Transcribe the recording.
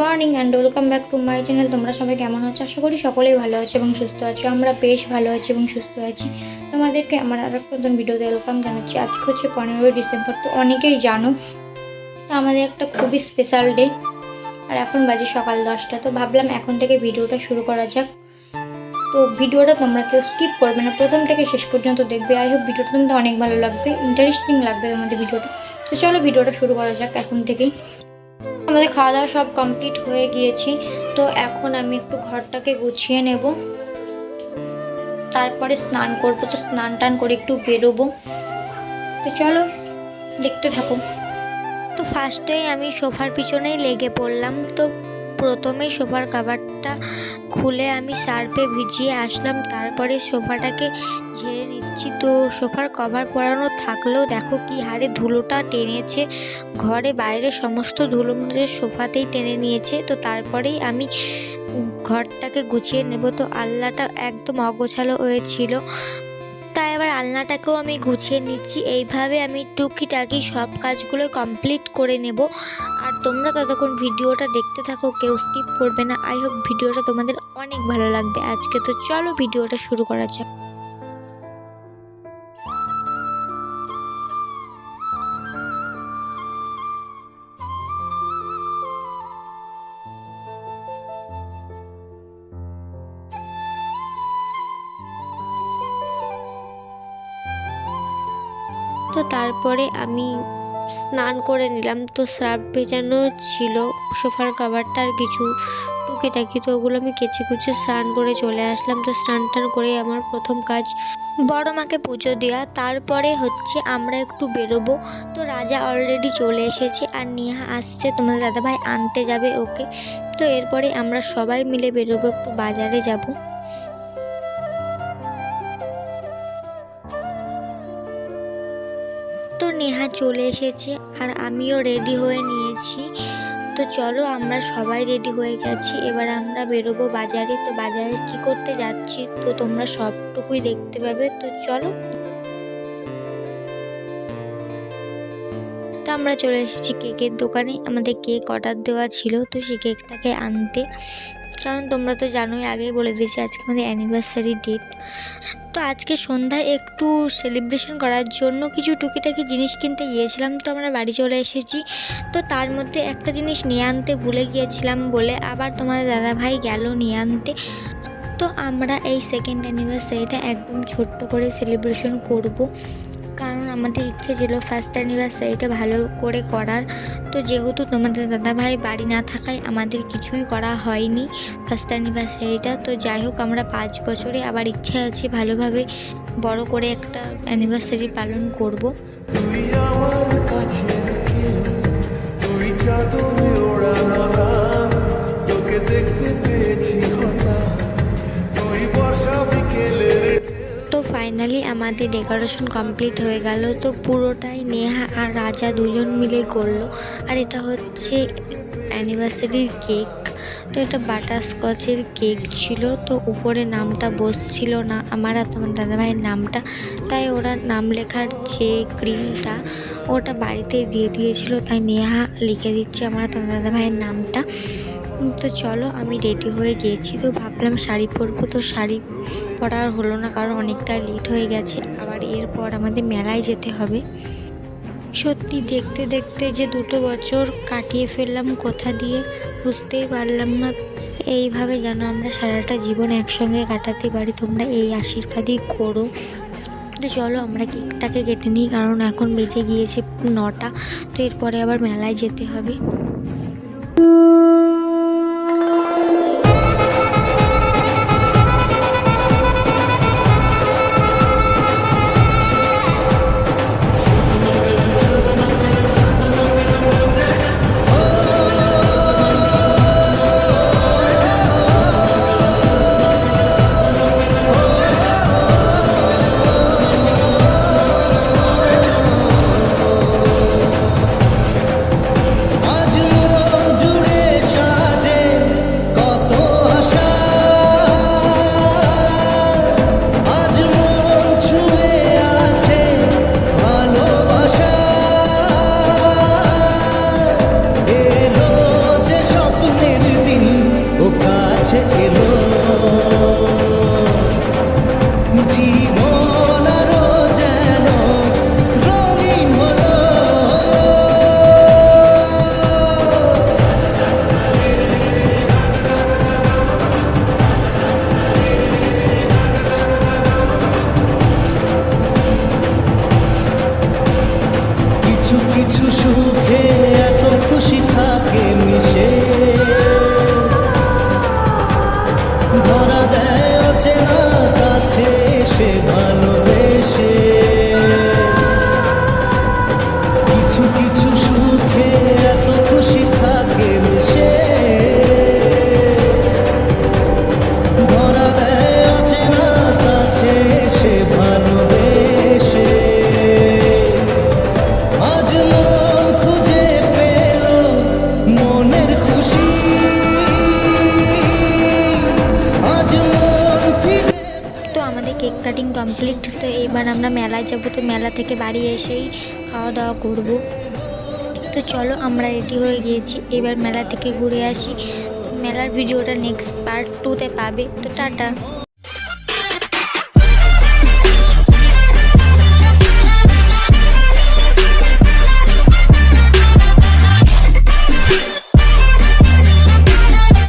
Morning and welcome back to my channel তোমরা সবাই কেমন আছো? আশা করি সকলেই ভালো আছে এবং সুস্থ আছো। আমরা বেশ ভালো আছি এবং সুস্থ আছি। তোমাদেরকে আমার আর একটা নতুন ভিডিওতে ওয়েলকাম জানাচ্ছি। আজকে হচ্ছে পনেরোই ডিসেম্বর, তো অনেকেই জানো, তো আমাদের একটা খুবই স্পেশাল ডে আর এখন বাজে সকাল দশটা, তো ভাবলাম এখন থেকে ভিডিওটা শুরু করা যাক। তো ভিডিওটা তোমরা কেউ স্কিপ করবে না। প্রথম থেকে শেষ পর্যন্ত দেখবে। আই হোপ ভিডিওটা তোমাদের অনেক ভালো লাগবে। ইন্টারেস্টিং লাগবে তোমাদের ভিডিওটা তো চলো ভিডিওটা শুরু করা যাক এখন থেকেই। আমাদের খাওয়া দাওয়া সব কমপ্লিট হয়ে গিয়েছি। তো এখন আমি একটু ঘরটাকে গুছিয়ে নেব। তারপরে স্নান করব, তো স্নান টান করে একটু বেরোবো। তো চলো, দেখতে থাকো। তো ফার্স্টেই আমি সোফার পিছনেই লেগে পড়লাম। তো প্রথমেই সোফার কাভারটা খুলে আমি সার্ফে ভিজিয়ে আসলাম। তারপরে সোফাটাকে ঝেড়ে নিচ্ছি। তো সোফার কভার পরানো থাকলেও দেখো কি হারে ধুলোটা টেনেছে। ঘরে বাইরে সমস্ত ধুলো সোফাতেই টেনে নিয়েছে। তো তারপরেই আমি ঘরটাকে গুছিয়ে নেব। তো আল্লাটা একদম অগোছালো হয়েছিল। তাই এবার আলনাটাকেও আমি গুছিয়ে নিচ্ছি। এইভাবে আমি টুকিটাকি সব কাজগুলো কমপ্লিট করে নেব। আর তোমরা ততক্ষণ ভিডিওটা দেখতে থাকো, কেউ স্কিপ করবে না। আই হোপ ভিডিওটা তোমাদের অনেক ভালো লাগবে। আজকে তো চলো ভিডিওটা শুরু করা যাক। তো তারপরে আমি স্নান করে নিলাম। তো স্রাব ভেজানো ছিল, সোফার কাভারটা আর কিছু টুকিটাকি, তো ওগুলো আমি কেচে কুচে স্নান করে চলে আসলাম। তো স্নান টান করে আমার প্রথম কাজ, বড় মাকে পুজো দেওয়া। তারপরে হচ্ছে আমরা একটু বেরোবো। তো রাজা অলরেডি চলে এসেছে আর নেহা আসছে তোমাদের দাদাভাই আনতে যাবে ওকে। তো এরপরে আমরা সবাই মিলে বেরোবো, একটু বাজারে যাব। তো নেহা চলে এসেছে আর আমিও রেডি হয়ে নিয়েছি। তো চলো আমরা সবাই রেডি হয়ে গেছি। এবার আমরা বেরোবো বাজারে। তো বাজারে কি করতে যাচ্ছি? তো তোমরা সবটুকুই দেখতে পাবে। তো চলো। তো আমরা চলে এসেছি কেকের দোকানে। আমাদের কেক অর্ডার দেওয়া ছিল, তো সেই কেকটাকে আনতে। কারণ তোমরা তো জানোই, আগেই বলে দিয়েছি, আজকে আমাদের অ্যানিভার্সারি ডেট তো আজকে সন্ধ্যায় একটু সেলিব্রেশন করার জন্য কিছু টুকিটাকি জিনিস কিনতে গিয়েছিলাম, তো আমরা বাড়ি চলে এসেছি। তো তার মধ্যে একটা জিনিস নিয়ে আনতে ভুলে গিয়েছিলাম বলে আবার তোমাদের দাদাভাই গেল নিয়ে আনতে। তো আমরা এই সেকেন্ড অ্যানিভার্সারিটা একদম ছোট্ট করে সেলিব্রেশন করব। আমাদের ইচ্ছে ছিল ফার্স্ট অ্যানিভার্সারিটা ভালো করে করার। তো যেহেতু তোমাদের দাদাভাই বাড়ি না থাকায় আমাদের কিছুই করা হয়নি ফার্স্ট অ্যানিভার্সারিটা তো যাই হোক, আমরা পাঁচ বছরে আবার ইচ্ছা আছে ভালোভাবে বড় করে একটা অ্যানিভার্সারি পালন করব। দেখতে পেয়েছি। ফাইনালি আমাদের ডেকোরেশন কমপ্লিট হয়ে গেল, তো পুরোটাই নেহা আর রাজা দুজন মিলে করল। আর এটা হচ্ছে অ্যানিভার্সারির কেক তো এটা বাটার স্কচের কেক ছিল, তো উপরে নামটা বসছিল না আমার আর তোমার দাদাভাইয়ের নামটা। তাই ওরা নাম লেখার যে ক্রিমটা ওটা বাড়িতে দিয়ে দিয়েছিল, তাই নেহা লিখে দিচ্ছে আমার তোমার দাদাভাইয়ের নামটা। তো চলো আমি রেডি হয়ে গিয়েছি, তো ভাবলাম শাড়ি পরবো, তো শাড়ি পরা আর হলো না, কারণ অনেকটা লেট হয়ে গেছে। আবার এরপর আমাদের মেলায় যেতে হবে। সত্যি দেখতে দেখতে যে দুটো বছর কাটিয়ে ফেললাম কোথা দিয়ে, বুঝতেই পারলাম না এইভাবে যেন আমরা সারাটা জীবন একসঙ্গে কাটাতে পারি। তোমরা এই আশীর্বাদই করো। তো চলো আমরা কেকটাকে কেটে নিই, কারণ এখন বেজে গিয়েছে নটা। তো এরপরে আবার মেলায় যেতে হবে। খুশি থাকে মিশে। ধরা দেয় অচেনা কাছে সে ভালোবেসে। কিছু কিছু কাটিং কমপ্লিট। তো এবার আমরা মেলায় যাব, তো মেলা থেকে বাড়ি এসেই খাওয়া দাওয়া করব। তো চলো আমরা রেডি হয়ে গিয়েছি। এবার মেলা থেকে ঘুরে আসি। মেলার ভিডিওটা নেক্সট পার্ট টুতে পাবে। তো টাটা।